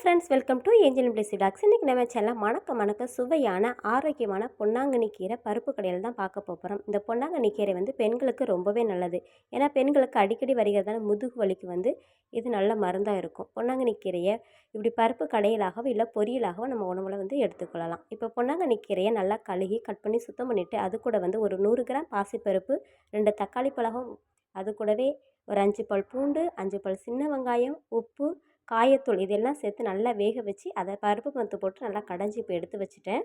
Friends welcome to angel place talks இன்றைக்கி நம்ம channel மணக்க மணக்க சுவையான ஆரோக்கியமான பொன்னாங்கண்ணி கீரை பருப்பு கடையில் தான் பார்க்க போகிறோம் இந்த பொன்னாங்கண்ணி கீரை வந்து பெண்களுக்கு ரொம்பவே நல்லது. ஏன்னா பெண்களுக்கு அடிக்கடி வருகிறதான முதுகு வலிக்கு வந்து இது நல்ல மருந்தாக இருக்கும். பொன்னாங்கண்ணி கீரையை இப்படி பருப்பு கடையிலாகவோ இல்லை பொரியலாகவோ நம்ம உணவில் வந்து எடுத்துக்கொள்ளலாம். இப்போ பொன்னாங்கண்ணி கீரையை நல்லா கழுகி கட் பண்ணி சுத்தம் பண்ணிவிட்டு அது கூட வந்து ஒரு நூறு கிராம் பாசிப்பருப்பு ரெண்டு தக்காளி பழகம் அது கூடவே ஒரு அஞ்சு பல் பூண்டு அஞ்சு பல் சின்ன வெங்காயம் உப்பு காயத்தூள் இதெல்லாம் சேர்த்து நல்லா வேக வச்சு அதை பருப்பு மத்து போட்டு நல்லா கடைஞ்சி இப்போ எடுத்து வச்சுட்டேன்.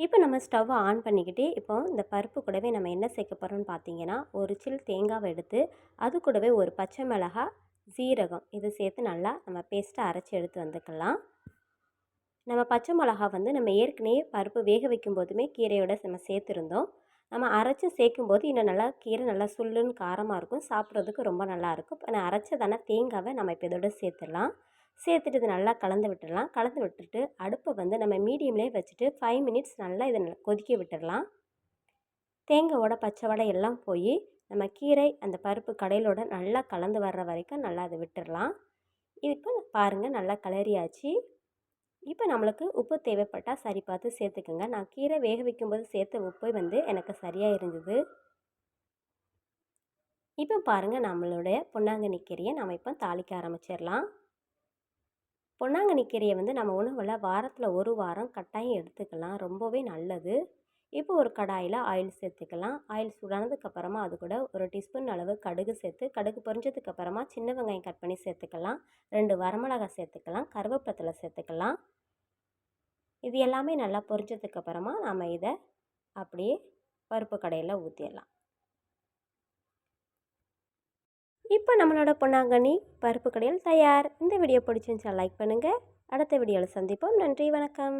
இப்போ நம்ம ஸ்டவ்வை ஆன் பண்ணிக்கிட்டு இப்போ இந்த பருப்பு கூடவே நம்ம என்ன சேர்க்க போகிறோம்னு பார்த்தீங்கன்னா ஒரு சில் தேங்காவை எடுத்து அது கூடவே ஒரு பச்சை மிளகா சீரகம் இது சேர்த்து நல்லா நம்ம பேஸ்ட்டை அரைச்சி எடுத்து வந்துக்கலாம். நம்ம பச்சை மிளகா வந்து நம்ம ஏற்கனவே பருப்பு வேக வைக்கும் போதுமே கீரையோட நம்ம சேர்த்துருந்தோம். நம்ம அரைச்சி சேர்க்கும்போது இன்னும் நல்லா கீரை நல்லா சுல்லுன்னு காரமாக இருக்கும். சாப்பிட்றதுக்கு ரொம்ப நல்லாயிருக்கும் இப்போ நான் அரைச்சதான தேங்காவை நம்ம இப்போ இதோட சேர்த்துடலாம். சேர்த்துட்டு இது நல்லா கலந்து விட்டுடலாம். கலந்து விட்டுட்டு அடுப்பை வந்து நம்ம மீடியம்லேயே வச்சுட்டு ஃபைவ் மினிட்ஸ் நல்லா இதை கொதிக்க விட்டுடலாம். தேங்காவோட பச்சை வடை எல்லாம் போய் நம்ம கீரை அந்த பருப்பு கடையிலோட நல்லா கலந்து வர்ற வரைக்கும் நல்லா அதை விட்டுடலாம். இப்போ பாருங்கள் நல்லா கலரியாச்சு இப்போ நம்மளுக்கு உப்பு தேவைப்பட்டால் சரி பார்த்து சேர்த்துக்குங்க. நான் கீரை வேக வைக்கும்போது சேர்த்த உப்பு வந்து எனக்கு சரியாக இருந்தது. இப்போ பாருங்கள் நம்மளுடைய பொன்னாங்கண்ணி கீரையை நம்ம இப்போ தாளிக்க ஆரம்பிச்சிடலாம். பொன்னாங்கண்ணி கீரையை வந்து நம்ம உணவில் வாரத்தில் ஒரு வாரம் கட்டாயம் எடுத்துக்கலாம். ரொம்பவே நல்லது. இப்போ ஒரு கடாயில் ஆயில் சேர்த்துக்கலாம். ஆயில் சூடானதுக்கப்புறமா அது கூட ஒரு டீஸ்பூன் அளவு கடுகு சேர்த்து கடுகு பொரிஞ்சதுக்கப்புறமா சின்ன வெங்காயம் கட் பண்ணி சேர்த்துக்கலாம். ரெண்டு வரமிளகாய் சேர்த்துக்கலாம். கருவேப்பத்தில் சேர்த்துக்கலாம். இது எல்லாமே நல்லா பொரிஞ்சதுக்கப்புறமா நாம் இதை அப்படியே பருப்பு கடையில் ஊற்றிடலாம் இப்போ நம்மளோட பொன்னாங்கண்ணி பருப்பு கடையில் தயார். இந்த வீடியோ பிடிச்சிருந்துச்சா லைக் பண்ணுங்கள் அடுத்த வீடியோவில் சந்திப்போம். நன்றி வணக்கம்.